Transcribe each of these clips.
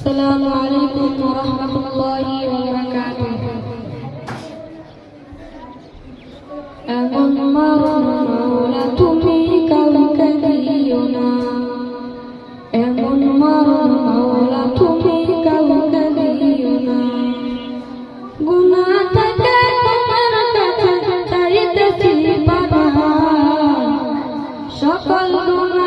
السلام عليكم ورحمة الله وبركاته এমন মরণ মাওলা তুমি কাউকে দিও না এমন মরণ মাওলা তুমি কাউকে দিও না গুনা থেকে তোমার কাছে চাইতেছি বাবা সকল গুনা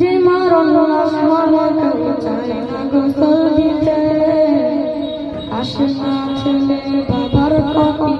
যে মরণ আসমানে চায় না গোসল দিতে আসে না ছেলে বাবার কপি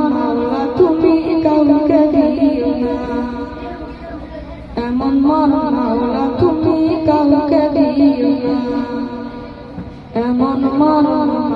Mom.